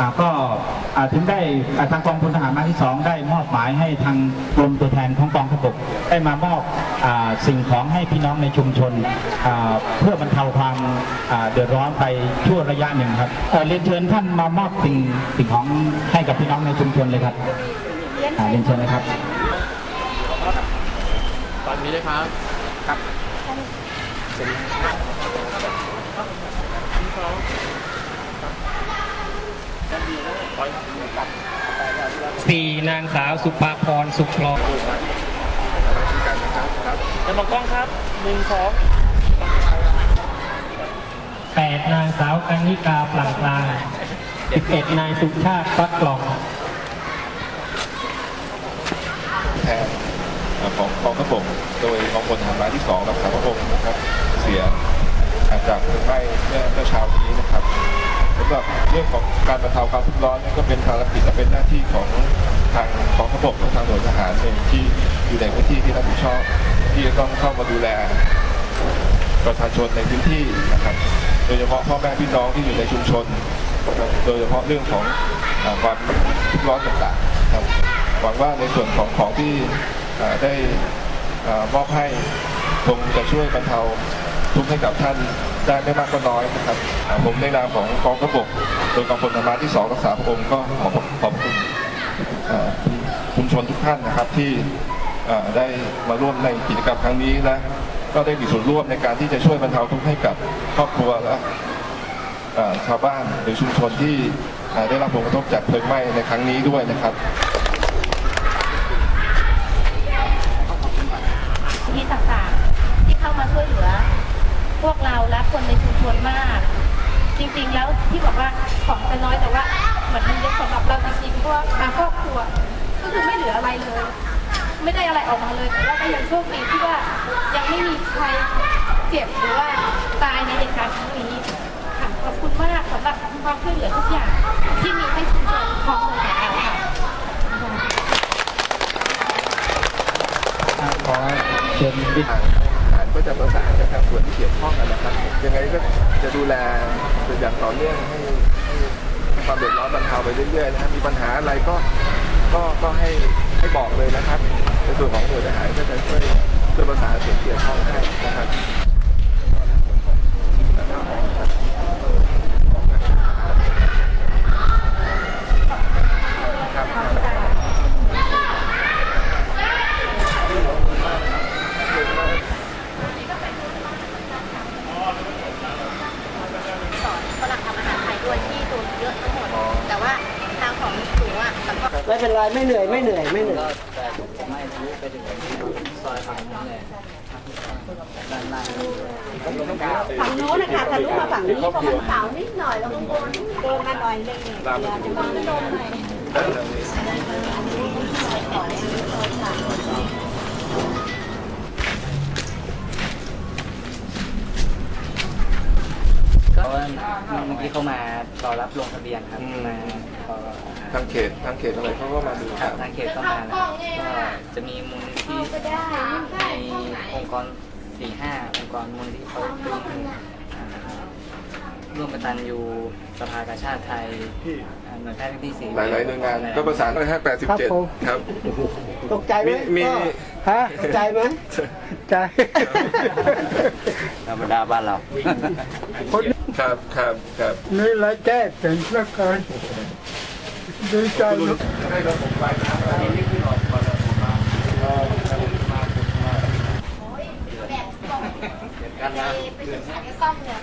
อ่าก็อ่าถึงได้อ่าทางกองพลทหารมาที่สองได้มอบหมายให้ทางกรมตัวแทนของกองทพบกได้มามอบอาสิ่งของให้พี่น้องในชุมชนอ่าเพื่อบรรเทาความอ่าเดือดร้อนไปชั่วระยะหนึ่งครับเอ่อเรียนเชิญท่านมามอบสิ่งสิ่งของให้กับพี่น้องในชุมชนเลยครับอ่าเรียนเชิญเลยครับตอนนี้เลยครับครับสี่ นางสาวสุภาพรสุขพลอยจะมองกล้องครับหนึ่งสองแปดนางสาวกัญญิกาปลั่งกลางสิบเอ็ดนายสุชาติฟักกล่องแทนของกองทัพบกโดยกองพลทหารม้าที่2รักษาพระองค์นะครับ เสียจากเพลิงไหม้เมื่อเมื่อเช้านี้นะครับ สำหรับเรื่องของการบรรเทาความทุกข์ร้อนเนี่ยก็เป็นภารกิจและเป็นหน้าที่ของทางกองทัพบกและทางหน่วยทหารเองที่อยู่ในพื้นที่ที่รับผิดชอบ ที่จะต้องเข้ามาดูแลประชาชนในพื้นที่นะครับโดยเฉพาะพ่อแม่พี่น้องที่อยู่ในชุมชน โดยเฉพาะเรื่องของความทุกข์ร้อนต่างๆครับหวังว่าในส่วนของของที่ได้มอบให้คงจะช่วยบรรเทาทุกข์ให้กับท่าน ได้ไม่มากก็น้อยนะครับผมในนามของกองทัพบกโดยกองพลธรรมาที่2รักษาพระองค์ก็ขอขอบคุณชุมชนทุกท่านนะครับที่ได้มาร่วมในกิจกรรมครั้งนี้และก็ได้มีส่วนร่วมในการที่จะช่วยบรรเทาทุกข์ให้กับครอบครัวและชาวบ้านหรือชุมชนที่ได้รับผลกระทบจากเพลิงไหม้ในครั้งนี้ด้วยนะครับ ที่ต่างๆ ที่เข้ามาช่วยเหลือ พวกเราและคนในชุมชนมาก จริงๆ แล้ว ที่บอกว่าของจะน้อยแต่ว่าเหมือนมันเยอะสำหรับเราจริงๆเพราะว่าบางครอบครัว ก็คือไม่เหลืออะไรเลย ไม่ได้อะไรออกมาเลยแต่ว่าก็ยังโชคดีที่ว่ายังไม่มีใครเจ็บหรือว่าตายในเหตุการณ์ครั้งนี้ค่ะขอบคุณมากสำหรับความช่วยเหลือทุกอย่าง ที่มีให้ชุมชนของเมืองของเราค่ะขอเชิญวิทย์ทางก็จะประสานางส่วนที่เกี่ยวข้องกันนะครับยังไงก็จะดูแลอย่างต่อเนื่องให้ให้ความเดือดร้อนบรรเทาไปเรื่อยๆนะครับมีปัญหาอะไรก็ก็ก็ให้ให้บอกเลยนะครับในส่วนของหน่วยทหารก็จะช่วยช่วยประสานส่วนเกี่ยวข้องให้นะครับ สอนฝรั่งทำอาหารไทยด้วยที่โดนเยอะทั้งหมด แต่ว่าทางของหนูอะมันก็ ไม่เป็นไรไม่เหนื่อยไม่เหนื่อยไม่เหนื่อยฝั่งโน้นนะคะทะลุมาฝั่งนี้เพราะมันเสานิดหน่อยแล้วข้างบนโกนมาหน่อยเลยเนี่ยเดี๋ยวจะมาโดนหน่อย เมื่อกี้เขามารอรับลงทะเบียนครับอืม มาขอทางเขตทางเขตอะไรเขาก็มาดูคครัรับบทางเขตก็มาแล้วครับก็จะมีมูลนิธิในองค์กรสี่ห้าองค์กรมูลนิธิเขาเป็นอ่าร่วมกตันยูสภากาชาติไทยอ่าหน่วยแพทย์พื้นที่สี่ หลายๆหน่วยงานก็ประสานไปให้87ครับ ตกใจไหมมีมี พ่อฮะตกใจไหมใจ ธรรมดาบ้านเรา ค รับครับครับนี่รายแจ้เป็นเพื่อการดีใจนะให้ระบบไฟน้ำอะไรนี่ขึ้นออกมาแล้วผมมาแบบกล้องกันนะไปถึงกล้องเนี่ย